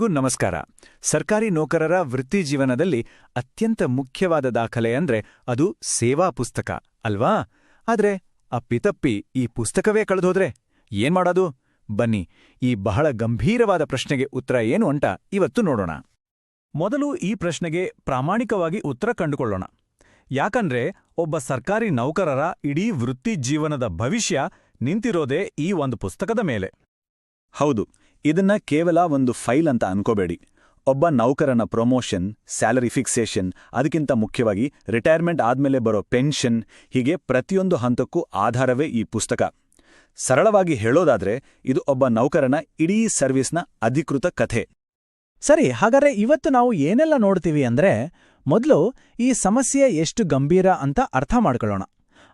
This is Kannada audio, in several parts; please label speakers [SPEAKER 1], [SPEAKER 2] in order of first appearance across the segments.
[SPEAKER 1] ಎಲ್ರಿಗೂ ನಮಸ್ಕಾರ. ಸರ್ಕಾರಿ ನೌಕರರ ವೃತ್ತಿ ಜೀವನದಲ್ಲಿ ಅತ್ಯಂತ ಮುಖ್ಯವಾದ ದಾಖಲೆ ಅಂದ್ರೆ ಅದು ಸೇವಾ ಪುಸ್ತಕ, ಅಲ್ವಾ? ಆದ್ರೆ ಅಪ್ಪಿತಪ್ಪಿ ಈ ಪುಸ್ತಕವೇ ಕಳೆದೋದ್ರೆ ಏನ್ ಮಾಡೋದು? ಬನ್ನಿ, ಈ ಬಹಳ ಗಂಭೀರವಾದ ಪ್ರಶ್ನೆಗೆ ಉತ್ತರ ಏನು ಅಂಟ ಇವತ್ತು ನೋಡೋಣ. ಮೊದಲು ಈ ಪ್ರಶ್ನೆಗೆ ಪ್ರಾಮಾಣಿಕವಾಗಿ ಉತ್ತರ ಕಂಡುಕೊಳ್ಳೋಣ. ಯಾಕಂದ್ರೆ ಒಬ್ಬ ಸರ್ಕಾರಿ ನೌಕರರ ಇಡೀ ವೃತ್ತಿ ಜೀವನದ ಭವಿಷ್ಯ ನಿಂತಿರೋದೇ ಈ ಒಂದು ಪುಸ್ತಕದ ಮೇಲೆ.
[SPEAKER 2] ಹೌದು ಇದನ್ನ ಕೇವಲ ಒಂದು ಫೈಲ್ ಅಂತ ಅನ್ಕೋಬೇಡಿ. ಒಬ್ಬ ನೌಕರನ ಪ್ರೊಮೋಷನ್, ಸ್ಯಾಲರಿ ಫಿಕ್ಸೇಷನ್, ಅದಕ್ಕಿಂತ ಮುಖ್ಯವಾಗಿ ರಿಟೈರ್ಮೆಂಟ್ ಆದ್ಮೇಲೆ ಬರೋ ಪೆನ್ಷನ್, ಹೀಗೆ ಪ್ರತಿಯೊಂದು ಹಂತಕ್ಕೂ ಆಧಾರವೇ ಈ ಪುಸ್ತಕ. ಸರಳವಾಗಿ ಹೇಳೋದಾದ್ರೆ, ಇದು ಒಬ್ಬ ನೌಕರನ ಇಡೀ ಸರ್ವಿಸ್ನ ಅಧಿಕೃತ ಕಥೆ.
[SPEAKER 3] ಸರಿ, ಹಾಗಾದ್ರೆ ಇವತ್ತು ನಾವು ಏನೆಲ್ಲ ನೋಡ್ತೀವಿ ಅಂದ್ರೆ, ಮೊದಲು ಈ ಸಮಸ್ಯೆ ಎಷ್ಟು ಗಂಭೀರ ಅಂತ ಅರ್ಥ ಮಾಡ್ಕೊಳ್ಳೋಣ.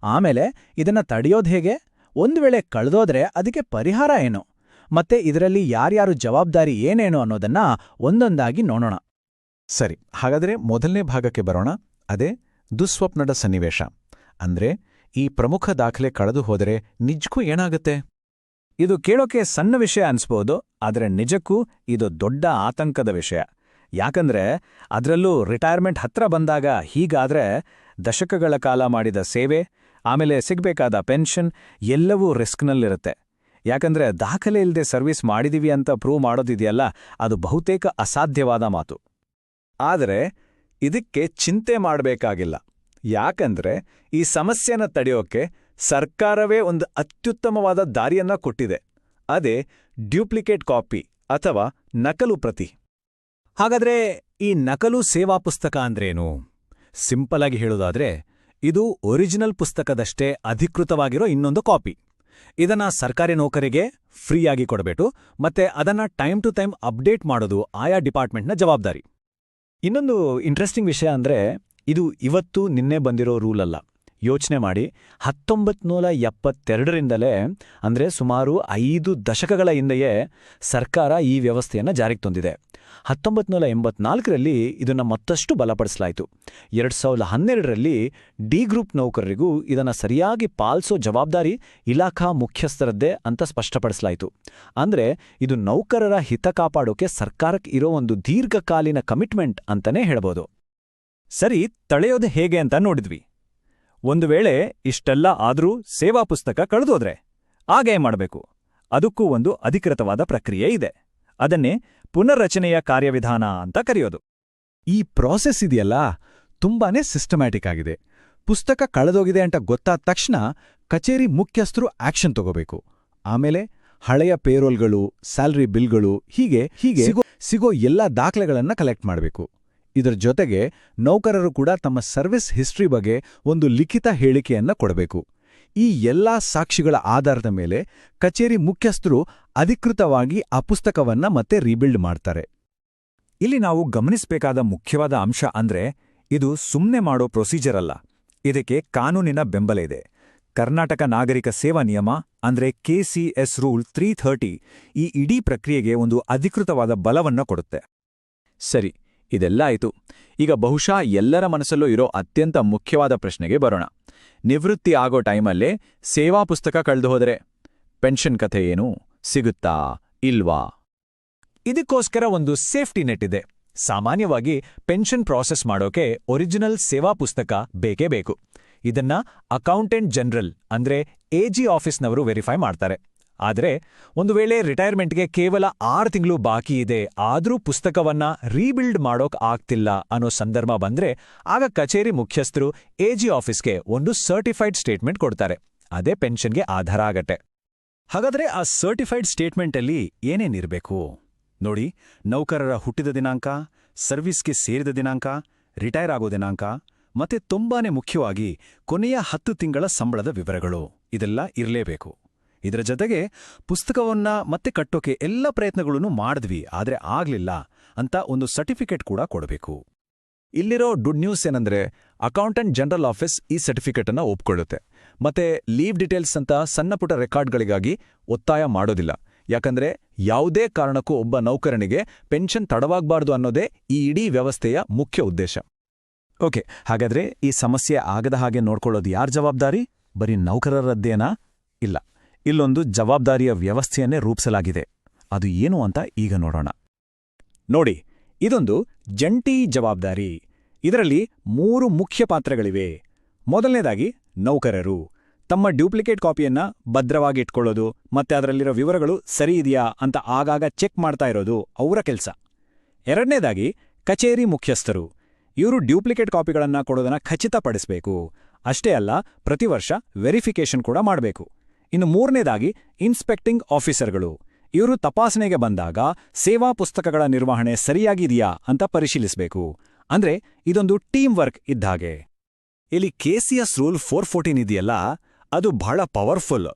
[SPEAKER 3] ಆಮೇಲೆ ಇದನ್ನ ತಡೆಯೋದು ಹೇಗೆ? ಒಂದು ವೇಳೆ ಕಳೆದೋದ್ರೆ ಅದಕ್ಕೆ ಪರಿಹಾರ ಏನು? ಮತ್ತೆ ಇದರಲ್ಲಿ ಯಾರ್ಯಾರು ಜವಾಬ್ದಾರಿ ಏನೇನು ಅನ್ನೋದನ್ನ ಒಂದೊಂದಾಗಿ ನೋಡೋಣ.
[SPEAKER 4] ಸರಿ, ಹಾಗಾದರೆ ಮೊದಲನೇ ಭಾಗಕ್ಕೆ ಬರೋಣ. ಅದೇ ದುಸ್ವಪ್ನದ ಸನ್ನಿವೇಶ. ಅಂದ್ರೆ ಈ ಪ್ರಮುಖ ದಾಖಲೆ ಕಳೆದು ಹೋದರೆ ನಿಜಕ್ಕೂ ಏನಾಗುತ್ತೆ?
[SPEAKER 1] ಇದು ಕೇಳೋಕೆ ಸಣ್ಣ ವಿಷಯ ಅನ್ಸ್ಬೋದು, ಆದರೆ ನಿಜಕ್ಕೂ ಇದು ದೊಡ್ಡ ಆತಂಕದ ವಿಷಯ. ಯಾಕಂದ್ರೆ ಅದರಲ್ಲೂ ರಿಟೈರ್ಮೆಂಟ್ ಹತ್ರ ಬಂದಾಗ ಹೀಗಾದ್ರೆ ದಶಕಗಳ ಕಾಲ ಮಾಡಿದ ಸೇವೆ, ಆಮೇಲೆ ಸಿಗ್ಬೇಕಾದ ಪೆನ್ಷನ್ ಎಲ್ಲವೂ ರಿಸ್ಕ್ನಲ್ಲಿರುತ್ತೆ. ಯಾಕಂದ್ರೆ ದಾಖಲೆ ಇಲ್ಲದೆ ಸರ್ವಿಸ್ ಮಾಡಿದೀವಿ ಅಂತ ಪ್ರೂವ್ ಮಾಡೋದಿದೆಯಲ್ಲ, ಅದು ಬಹುತೇಕ ಅಸಾಧ್ಯವಾದ ಮಾತು. ಆದರೆ ಇದಕ್ಕೆ ಚಿಂತೆ ಮಾಡಬೇಕಾಗಿಲ್ಲ. ಯಾಕಂದ್ರೆ ಈ ಸಮಸ್ಯೆನ ತಡೆಯೋಕೆ ಸರ್ಕಾರವೇ ಒಂದು ಅತ್ಯುತ್ತಮವಾದ ದಾರಿಯನ್ನ ಕೊಟ್ಟಿದೆ. ಅದೇ ಡ್ಯೂಪ್ಲಿಕೇಟ್ ಕಾಪಿ ಅಥವಾ ನಕಲು ಪ್ರತಿ. ಹಾಗಾದ್ರೆ ಈ ನಕಲು ಸೇವಾ ಪುಸ್ತಕ ಅಂದ್ರೇನು? ಸಿಂಪಲ್ ಆಗಿ ಹೇಳೋದಾದ್ರೆ ಇದು ಒರಿಜಿನಲ್ ಪುಸ್ತಕದಷ್ಟೇ ಅಧಿಕೃತವಾಗಿರೋ ಇನ್ನೊಂದು ಕಾಪಿ. ಇದನ್ನ ಸರ್ಕಾರಿ ನೌಕರಿಗೆ ಫ್ರೀಯಾಗಿ ಕೊಡಬೇಕು ಮತ್ತೆ ಅದನ್ನ ಟೈಮ್ ಟು ಟೈಮ್ ಅಪ್ಡೇಟ್ ಮಾಡೋದು ಆಯಾ ಡಿಪಾರ್ಟ್ಮೆಂಟ್ನ ಜವಾಬ್ದಾರಿ. ಇನ್ನೊಂದು ಇಂಟ್ರೆಸ್ಟಿಂಗ್ ವಿಷಯ ಅಂದ್ರೆ ಇದು ಇವತ್ತು ನಿನ್ನೆ ಬಂದಿರೋ ರೂಲ್ ಅಲ್ಲ. ಯೋಚನೆ ಮಾಡಿ ಹತ್ತೊಂಬತ್ನೂರ ಎಪ್ಪತ್ತೆರಡರಿಂದಲೇ ಅಂದ್ರೆ ಸುಮಾರು ಐದು ದಶಕಗಳ ಹಿಂದೆಯೇ ಸರ್ಕಾರ ಈ ವ್ಯವಸ್ಥೆಯನ್ನು ಜಾರಿಗೆ ತಂದಿದೆ. ಹತ್ತೊಂಬತ್ನೂರ ಎಂಬತ್ನಾಲ್ಕರಲ್ಲಿ ಇದನ್ನು ಮತ್ತಷ್ಟು ಬಲಪಡಿಸಲಾಯಿತು. ಎರಡು ಸಾವಿರದ ಹನ್ನೆರಡರಲ್ಲಿ ಡಿ ಗ್ರೂಪ್ ನೌಕರರಿಗೂ ಇದನ್ನು ಸರಿಯಾಗಿ ಪಾಲಿಸೋ ಜವಾಬ್ದಾರಿ ಇಲಾಖಾ ಮುಖ್ಯಸ್ಥರದ್ದೇ ಅಂತ ಸ್ಪಷ್ಟಪಡಿಸಲಾಯಿತು. ಅಂದ್ರೆ ಇದು ನೌಕರರ ಹಿತ ಕಾಪಾಡೋಕೆ ಸರ್ಕಾರಕ್ಕೆ ಇರೋ ಒಂದು ದೀರ್ಘಕಾಲೀನ ಕಮಿಟ್ಮೆಂಟ್ ಅಂತಲೇ ಹೇಳ್ಬೋದು. ಸರಿ, ತಳೆಯೋದು ಹೇಗೆ ಅಂತ ನೋಡಿದ್ವಿ. ಒಂದು ವೇಳೆ ಇಷ್ಟೆಲ್ಲ ಆದರೂ ಸೇವಾ ಪುಸ್ತಕ ಕಳೆದೋದ್ರೆ ಆಗೇ ಮಾಡಬೇಕು. ಅದಕ್ಕೂ ಒಂದು ಅಧಿಕೃತವಾದ ಪ್ರಕ್ರಿಯೆ ಇದೆ. ಅದನ್ನೇ ಪುನರ್ರಚನೆಯ ಕಾರ್ಯವಿಧಾನ ಅಂತ ಕರೆಯೋದು.
[SPEAKER 3] ಈ ಪ್ರಾಸೆಸ್ ಇದೆಯಲ್ಲ? ತುಂಬಾನೇ ಸಿಸ್ಟಮ್ಯಾಟಿಕ್ ಆಗಿದೆ. ಪುಸ್ತಕ ಕಳೆದೋಗಿದೆ ಅಂತ ಗೊತ್ತಾದ ತಕ್ಷಣ ಕಚೇರಿ ಮುಖ್ಯಸ್ಥರು ಆಕ್ಷನ್ ತಗೋಬೇಕು. ಆಮೇಲೆ ಹಳೆಯ ಪೇರೋಲ್ಗಳು, ಸ್ಯಾಲರಿ ಬಿಲ್ಗಳು ಹೀಗೆ ಹೀಗೆ ಸಿಗೋ ಸಿಗೋ ಎಲ್ಲ ದಾಖಲೆಗಳನ್ನ ಕಲೆಕ್ಟ್ ಮಾಡಬೇಕು. ಇದರ ಜೊತೆಗೆ ನೌಕರರು ಕೂಡ ತಮ್ಮ ಸರ್ವಿಸ್ ಹಿಸ್ಟ್ರಿ ಬಗ್ಗೆ ಒಂದು ಲಿಖಿತ ಹೇಳಿಕೆಯನ್ನ ಕೊಡಬೇಕು. ಈ ಎಲ್ಲಾ ಸಾಕ್ಷಿಗಳ ಆಧಾರದ ಮೇಲೆ ಕಚೇರಿ ಮುಖ್ಯಸ್ಥರು ಅಧಿಕೃತವಾಗಿ ಆ ಪುಸ್ತಕವನ್ನ ಮತ್ತೆ ರೀಬಿಲ್ಡ್ ಮಾಡ್ತಾರೆ.
[SPEAKER 1] ಇಲ್ಲಿ ನಾವು ಗಮನಿಸಬೇಕಾದ ಮುಖ್ಯವಾದ ಅಂಶ ಅಂದ್ರೆ ಇದು ಸುಮ್ಮನೆ ಮಾಡೋ ಪ್ರೊಸೀಜರ್ ಅಲ್ಲ. ಇದಕ್ಕೆ ಕಾನೂನಿನ ಬೆಂಬಲ ಇದೆ. ಕರ್ನಾಟಕ ನಾಗರಿಕ ಸೇವಾ ನಿಯಮ ಅಂದ್ರೆ ಕೆಸಿಎಸ್ ರೂಲ್ ತ್ರೀ ಥರ್ಟಿ ಈ ಇಡೀ ಪ್ರಕ್ರಿಯೆಗೆ ಒಂದು ಅಧಿಕೃತವಾದ ಬಲವನ್ನ ಕೊಡುತ್ತೆ.
[SPEAKER 2] ಸರಿ ಇದೆಲ್ಲ ಆಯಿತು. ಈಗ ಬಹುಶಃ ಎಲ್ಲರ ಮನಸ್ಸಲ್ಲೂ ಇರೋ ಅತ್ಯಂತ ಮುಖ್ಯವಾದ ಪ್ರಶ್ನೆಗೆ ಬರೋಣ. ನಿವೃತ್ತಿ ಆಗೋ ಟೈಮಲ್ಲೇ ಸೇವಾ ಪುಸ್ತಕ ಕಳೆದು ಹೋದರೆ ಪೆನ್ಷನ್ ಕಥೆ ಏನು? ಸಿಗುತ್ತಾ? ಇಲ್ವಾ?
[SPEAKER 1] ಇದಕ್ಕೋಸ್ಕರ ಒಂದು ಸೇಫ್ಟಿ ನೆಟ್ ಇದೆ. ಸಾಮಾನ್ಯವಾಗಿ ಪೆನ್ಷನ್ ಪ್ರಾಸೆಸ್ ಮಾಡೋಕೆ ಒರಿಜಿನಲ್ ಸೇವಾ ಪುಸ್ತಕ ಬೇಕೇ ಬೇಕು. ಇದನ್ನ ಅಕೌಂಟೆಂಟ್ ಜನರಲ್ ಅಂದ್ರೆ ಎಜಿ ಆಫೀಸ್ನವರು ವೆರಿಫೈ ಮಾಡ್ತಾರೆ. ಆದ್ರೆ ಒಂದು ವೇಳೆ ರಿಟೈರ್ಮೆಂಟ್ಗೆ ಕೇವಲ ಆರು ತಿಂಗಳು ಬಾಕಿ ಇದೆ, ಆದರೂ ಪುಸ್ತಕವನ್ನ ರೀಬಿಲ್ಡ್ ಮಾಡೋಕ್ ಆಗ್ತಿಲ್ಲ ಅನ್ನೋ ಸಂದರ್ಭ ಬಂದ್ರೆ ಆಗ ಕಚೇರಿ ಮುಖ್ಯಸ್ಥರು ಎಜಿ ಆಫೀಸ್ಗೆ ಒಂದು ಸರ್ಟಿಫೈಡ್ ಸ್ಟೇಟ್ಮೆಂಟ್ ಕೊಡ್ತಾರೆ. ಅದೇ ಪೆನ್ಷನ್ಗೆ ಆಧಾರ ಆಗತ್ತೆ. ಹಾಗಾದ್ರೆ ಆ ಸರ್ಟಿಫೈಡ್ ಸ್ಟೇಟ್ಮೆಂಟಲ್ಲಿ ಏನೇನಿರಬೇಕು ನೋಡಿ, ನೌಕರರ ಹುಟ್ಟಿದ ದಿನಾಂಕ, ಸರ್ವಿಸ್ಗೆ ಸೇರಿದ ದಿನಾಂಕ, ರಿಟೈರ್ ಆಗೋ ದಿನಾಂಕ, ಮತ್ತೆ ತುಂಬಾನೇ ಮುಖ್ಯವಾಗಿ ಕೊನೆಯ ಹತ್ತು ತಿಂಗಳ ಸಂಬಳದ ವಿವರಗಳು. ಇದೆಲ್ಲ ಇರಲೇಬೇಕು. ಇದರ ಜೊತೆಗೆ ಪುಸ್ತಕವನ್ನ ಮತ್ತೆ ಕಟ್ಟೋಕೆ ಎಲ್ಲ ಪ್ರಯತ್ನಗಳನ್ನು ಮಾಡಿದ್ವಿ, ಆದ್ರೆ ಆಗ್ಲಿಲ್ಲ ಅಂತ ಒಂದು ಸರ್ಟಿಫಿಕೇಟ್ ಕೂಡ ಕೊಡಬೇಕು. ಇಲ್ಲಿರೋ ಗುಡ್ ನ್ಯೂಸ್ ಏನಂದ್ರೆ, ಅಕೌಂಟೆಂಟ್ ಜನರಲ್ ಆಫೀಸ್ ಈ ಸರ್ಟಿಫಿಕೇಟ್ ಅನ್ನ ಒಪ್ಕೊಳ್ಳುತ್ತೆ. ಮತ್ತೆ ಲೀವ್ ಡೀಟೇಲ್ಸ್ ಅಂತ ಸಣ್ಣಪುಟ ರೆಕಾರ್ಡ್ಗಳಿಗಾಗಿ ಒತ್ತಾಯ ಮಾಡೋದಿಲ್ಲ. ಯಾಕಂದ್ರೆ ಯಾವುದೇ ಕಾರಣಕ್ಕೂ ಒಬ್ಬ ನೌಕರನಿಗೆ ಪೆನ್ಷನ್ ತಡವಾಗಬಾರ್ದು ಅನ್ನೋದೇ ಈ ಇಡೀ ವ್ಯವಸ್ಥೆಯ ಮುಖ್ಯ ಉದ್ದೇಶ. ಓಕೆ, ಹಾಗಾದ್ರೆ ಈ ಸಮಸ್ಯೆ ಆಗದ ಹಾಗೆ ನೋಡ್ಕೊಳ್ಳೋದು ಯಾರ್ ಜವಾಬ್ದಾರಿ? ಬರೀ ನೌಕರರದ್ದೇನಾ? ಇಲ್ಲ. ಇಲ್ಲೊಂದು ಜವಾಬ್ದಾರಿಯ ವ್ಯವಸ್ಥೆಯನ್ನೇ ರೂಪಿಸಲಾಗಿದೆ. ಅದು ಏನು ಅಂತ ಈಗ ನೋಡೋಣ. ನೋಡಿ, ಇದೊಂದು ಜಂಟಿ ಜವಾಬ್ದಾರಿ. ಇದರಲ್ಲಿ ಮೂರು ಮುಖ್ಯ ಪಾತ್ರಗಳಿವೆ. ಮೊದಲನೇದಾಗಿ ನೌಕರರು. ತಮ್ಮ ಡ್ಯೂಪ್ಲಿಕೇಟ್ ಕಾಪಿಯನ್ನ ಭದ್ರವಾಗಿ ಇಟ್ಕೊಳ್ಳೋದು ಮತ್ತೆ ಅದರಲ್ಲಿರೋ ವಿವರಗಳು ಸರಿ ಇದೆಯಾ ಅಂತ ಆಗಾಗ ಚೆಕ್ ಮಾಡ್ತಾ ಇರೋದು ಅವರ ಕೆಲಸ. ಎರಡನೇದಾಗಿ ಕಚೇರಿ ಮುಖ್ಯಸ್ಥರು. ಇವರು ಡ್ಯೂಪ್ಲಿಕೇಟ್ ಕಾಪಿಗಳನ್ನ ಕೊಡೋದನ್ನ ಖಚಿತಪಡಿಸಬೇಕು. ಅಷ್ಟೇ ಅಲ್ಲ, ಪ್ರತಿ ವರ್ಷ ವೆರಿಫಿಕೇಷನ್ ಕೂಡ ಮಾಡಬೇಕು. ಇನ್ನು ಮೂರನೇದಾಗಿ ಇನ್ಸ್ಪೆಕ್ಟಿಂಗ್ ಆಫೀಸರ್ಗಳು. ಇವರು ತಪಾಸಣೆಗೆ ಬಂದಾಗ ಸೇವಾ ಪುಸ್ತಕಗಳ ನಿರ್ವಹಣೆ ಸರಿಯಾಗಿದೆಯಾ ಅಂತ ಪರಿಶೀಲಿಸಬೇಕು. ಅಂದ್ರೆ ಇದೊಂದು ಟೀಮ್ ವರ್ಕ್ ಇದ್ದಾಗೆ ಇಲ್ಲಿ ಕೆಸಿಎಸ್ ರೂಲ್ ಫೋರ್ ಫೋರ್ಟೀನ್ ಇದೆಯಲ್ಲ, ಅದು ಬಹಳ ಪವರ್ಫುಲ್.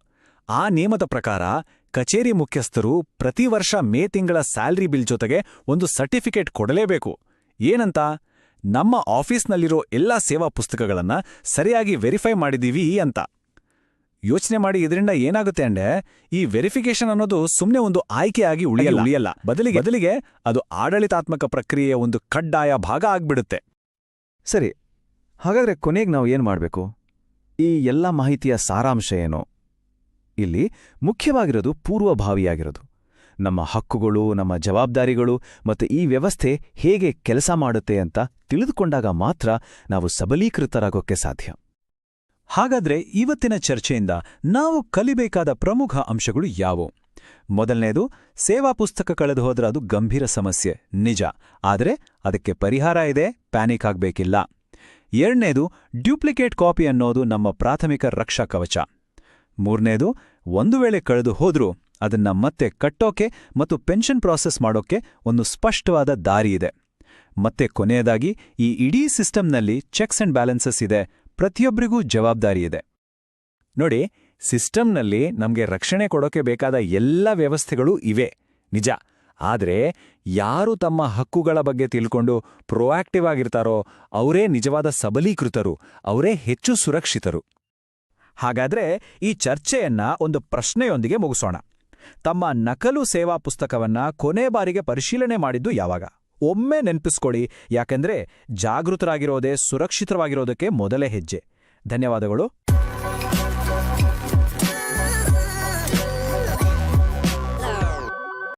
[SPEAKER 1] ಆ ನಿಯಮದ ಪ್ರಕಾರ ಕಚೇರಿ ಮುಖ್ಯಸ್ಥರು ಪ್ರತಿ ವರ್ಷ ಮೇ ತಿಂಗಳ ಸ್ಯಾಲ್ರಿ ಬಿಲ್ ಜೊತೆಗೆ ಒಂದು ಸರ್ಟಿಫಿಕೇಟ್ ಕೊಡಲೇಬೇಕು. ಏನಂತ? ನಮ್ಮ ಆಫೀಸ್ನಲ್ಲಿರೋ ಎಲ್ಲಾ ಸೇವಾ ಪುಸ್ತಕಗಳನ್ನ ಸರಿಯಾಗಿ ವೆರಿಫೈ ಮಾಡಿದೀವಿ ಅಂತ. ಯೋಚನೆ ಮಾಡಿ ಇದರಿಂದ ಏನಾಗುತ್ತೆ ಅಂದ್ರೆ ಈ ವೆರಿಫಿಕೇಶನ್ ಅನ್ನೋದು ಸುಮ್ಮನೆ ಒಂದು ಆಯ್ಕೆಯಾಗಿ ಉಳಿಯಲ್ಲ. ಉಳಿಯಲ್ಲ. ಬದಲಿಗೆ ಬದಲಿಗೆ ಅದು ಆಡಳಿತಾತ್ಮಕ ಪ್ರಕ್ರಿಯೆಯ ಒಂದು ಕಡ್ಡಾಯ ಭಾಗ ಆಗ್ಬಿಡುತ್ತೆ.
[SPEAKER 3] ಸರಿ ಹಾಗಾದ್ರೆ ಕೊನೆಗೆ ನಾವು ಏನು ಮಾಡಬೇಕು? ಈ ಎಲ್ಲ ಮಾಹಿತಿಯ ಸಾರಾಂಶ ಏನು? ಇಲ್ಲಿ ಮುಖ್ಯವಾಗಿರೋದು ಪೂರ್ವಭಾವಿಯಾಗಿರೋದು. ನಮ್ಮ ಹಕ್ಕುಗಳು ನಮ್ಮ ಜವಾಬ್ದಾರಿಗಳು ಮತ್ತು ಈ ವ್ಯವಸ್ಥೆ ಹೇಗೆ ಕೆಲಸ ಮಾಡುತ್ತೆ ಅಂತ ತಿಳಿದುಕೊಂಡಾಗ ಮಾತ್ರ ನಾವು ಸಬಲೀಕೃತರಾಗೋಕ್ಕೆ ಸಾಧ್ಯ.
[SPEAKER 1] ಹಾಗಾದ್ರೆ ಇವತ್ತಿನ ಚರ್ಚೆಯಿಂದ ನಾವು ಕಲಿಬೇಕಾದ ಪ್ರಮುಖ ಅಂಶಗಳು ಯಾವು ಮೊದಲನೇದು, ಸೇವಾ ಪುಸ್ತಕ ಕಳೆದು ಹೋದ್ರೆ ಅದು ಗಂಭೀರ ಸಮಸ್ಯೆ, ನಿಜ. ಆದರೆ ಅದಕ್ಕೆ ಪರಿಹಾರ ಇದೆ, ಪ್ಯಾನಿಕ್ ಆಗಬೇಕಿಲ್ಲ. ಎರಡನೇದು, ಡ್ಯೂಪ್ಲಿಕೇಟ್ ಕಾಪಿ ಅನ್ನೋದು ನಮ್ಮ ಪ್ರಾಥಮಿಕ ರಕ್ಷಾ ಕವಚ. ಮೂರನೇದು, ಒಂದು ವೇಳೆ ಕಳೆದು ಹೋದ್ರೂ ಅದನ್ನ ಮತ್ತೆ ಕಟ್ಟೋಕೆ ಮತ್ತು ಪೆನ್ಷನ್ ಪ್ರಾಸೆಸ್ ಮಾಡೋಕೆ ಒಂದು ಸ್ಪಷ್ಟವಾದ ದಾರಿ ಇದೆ. ಮತ್ತೆ ಕೊನೆಯದಾಗಿ, ಈ ಇಡೀ ಸಿಸ್ಟಮ್ನಲ್ಲಿ ಚೆಕ್ಸ್ ಅಂಡ್ ಬ್ಯಾಲೆನ್ಸಸ್ ಇದೆ ಪ್ರತಿಯೊಬ್ಬರಿಗೂ ಜವಾಬ್ದಾರಿ ಇದೆ. ನೋಡಿ, ಸಿಸ್ಟಮ್ನಲ್ಲಿ ನಮಗೆ ರಕ್ಷಣೆ ಕೊಡೋಕೆ ಬೇಕಾದ ಎಲ್ಲ ವ್ಯವಸ್ಥೆಗಳು ಇವೆ, ನಿಜ. ಆದರೆ ಯಾರು ತಮ್ಮ ಹಕ್ಕುಗಳ ಬಗ್ಗೆ ತಿಳ್ಕೊಂಡು ಪ್ರೊಆಕ್ಟಿವ್ ಆಗಿರ್ತಾರೋ, ಅವರೇ ನಿಜವಾದ ಸಬಲೀಕೃತರು, ಅವರೇ ಹೆಚ್ಚು ಸುರಕ್ಷಿತರು. ಹಾಗಾದ್ರೆ ಈ ಚರ್ಚೆಯನ್ನ ಒಂದು ಪ್ರಶ್ನೆಯೊಂದಿಗೆ ಮುಗಿಸೋಣ. ತಮ್ಮ ನಕಲು ಸೇವಾ ಪುಸ್ತಕವನ್ನ ಕೊನೆ ಬಾರಿಗೆ ಪರಿಶೀಲನೆ ಮಾಡಿದ್ದು ಯಾವಾಗ? ಒಮ್ಮೆ ನೆನಪಿಸ್ಕೊಳ್ಳಿ. ಯಾಕೆಂದ್ರೆ ಜಾಗೃತರಾಗಿರೋದೇ ಸುರಕ್ಷಿತವಾಗಿರೋದಕ್ಕೆ ಮೊದಲೇ ಹೆಜ್ಜೆ. ಧನ್ಯವಾದಗಳು.